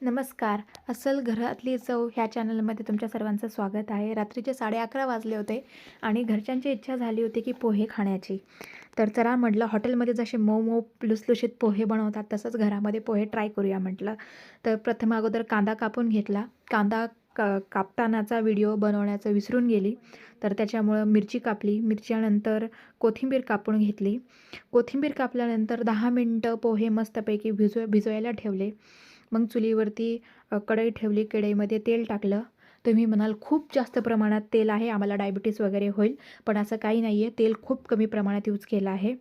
नमस्कार. असल घरातली चव ह्या चॅनलमध्ये तुमच्या सर्वांचं स्वागत आहे. रात्रीचे साडे अकरा वाजले होते आणि घरच्यांची इच्छा झाली होती की पोहे खाण्याची. तर चला म्हटलं हॉटेलमध्ये जसे मऊ मऊ लुसलुशीत पोहे बनवतात तसंच घरामध्ये पोहे ट्राय करूया म्हटलं. तर प्रथम अगोदर कांदा कापून घेतला. कांदा क कापतानाचा व्हिडिओ बनवण्याचं विसरून गेली. तर त्याच्यामुळं मिरची कापली. मिरच्यानंतर कोथिंबीर कापून घेतली. कोथिंबीर कापल्यानंतर दहा मिनटं पोहे मस्तपैकी भिजव भिजवायला ठेवले. मग चुलीवरती कढई ठेवली कढईमध्ये तेल टाकलं. तुम्ही म्हणाल खूप जास्त प्रमाणात तेल आहे आम्हाला डायबिटीस वगैरे होईल. पण असं काही नाही आहे तेल खूप कमी प्रमाणात यूज केलं आहे.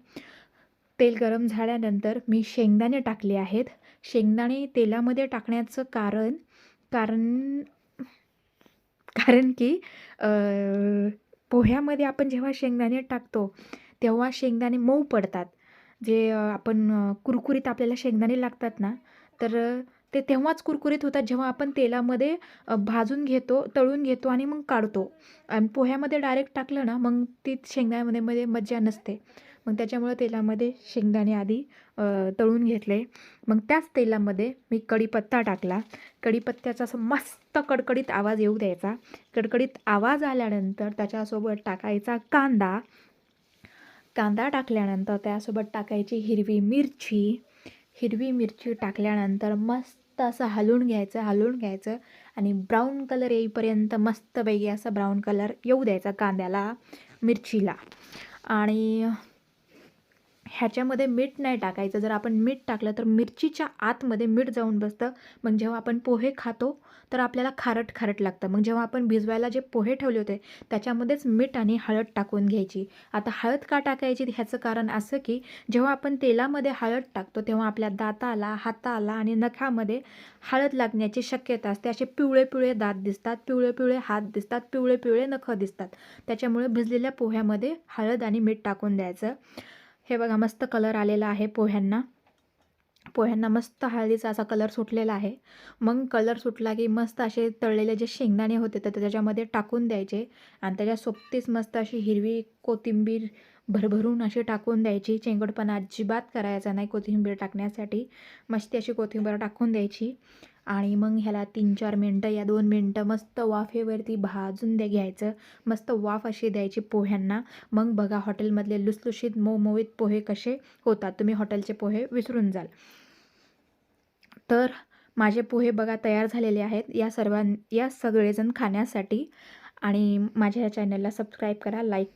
तेल गरम झाल्यानंतर मी शेंगदाणे टाकले आहेत. शेंगदाणे तेलामध्ये टाकण्याचं कारण कारण कारण की पोह्यामध्ये आपण जेव्हा शेंगदाणे टाकतो तेव्हा शेंगदाणे मऊ पडतात. जे आपण कुरकुरीत आपल्याला शेंगदाणे लागतात ना तर ते तेव्हाच कुरकुरीत होतात जेव्हा आपण तेलामध्ये भाजून घेतो तळून घेतो आणि मग काढतो. आणि पोह्यामध्ये डायरेक्ट टाकलं ना मग ती शेंगदाण्यामध्ये मध्ये मज्जा नसते. मग त्याच्यामुळं तेलामध्ये शेंगदाणे आधी तळून घेतले. मग त्याच तेलामध्ये मी कढीपत्ता टाकला. कढीपत्त्याचा असं मस्त कडकडीत आवाज येऊ द्यायचा. कडकडीत आवाज आल्यानंतर त्याच्यासोबत टाकायचा कांदा. कांदा टाकल्यानंतर त्यासोबत टाकायची हिरवी मिरची. हिरवी मिरची टाकल्यानंतर मस्त असं हलवून घ्यायचं हलवून घ्यायचं आणि ब्राऊन कलर येईपर्यंत मस्तपैकी असा ब्राऊन कलर येऊ द्यायचा कांद्याला मिरचीला. आणि ह्याच्यामध्ये मीठ नाही टाकायचं. जर आपण मीठ टाकलं तर मिरचीच्या आतमध्ये मीठ जाऊन बसतं. मग जेव्हा आपण पोहे खातो तर आपल्याला खारट खारट लागतं. मग जेव्हा आपण भिजवायला जे पोहे ठेवले होते त्याच्यामध्येच मीठ आणि हळद टाकून घ्यायची. आता हळद का टाकायची? ह्याचं कारण असं की जेव्हा आपण तेलामध्ये हळद टाकतो तेव्हा आपल्या दाताला हाताला आणि नखामध्ये हळद लागण्याची शक्यता असते. असे पिवळे पिवळे दात दिसतात पिवळे पिवळे हात दिसतात पिवळे पिवळे नखं दिसतात. त्याच्यामुळे भिजलेल्या पोह्यामध्ये हळद आणि मीठ टाकून द्यायचं. हे बघा मस्त कलर आलेला आहे पोह्यांना. पोह्यांना मस्त हळदीचा असा कलर सुटलेला आहे. मग कलर सुटला की मस्त असे तळलेले जे शेंगदाणे होते तर त्याच्यामध्ये टाकून द्यायचे. आणि त्याच्या सोबतीच मस्त अशी हिरवी कोथिंबीर भरभरून अशी टाकून द्यायची. चेंगडपणा अजिबात करायचा नाही कोथिंबीर टाकण्यासाठी. मस्त अशी कोथिंबीर टाकून द्यायची. आणि मग ह्याला तीन चार मिनटं या दोन मिनटं मस्त वाफेवरती भाजून द्या घ्यायचं. मस्त वाफ अशी द्यायची पोह्यांना. मग बघा हॉटेलमधले लुसलुशीत मोमोवीत पोहे कसे होतात. तुम्ही हॉटेलचे पोहे विसरून जाल. तर माझे पोहे बघा तयार झालेले आहेत. या सर्वां या सगळेजण खाण्यासाठी. आणि माझ्या या चॅनलला सबस्क्राईब करा लाईक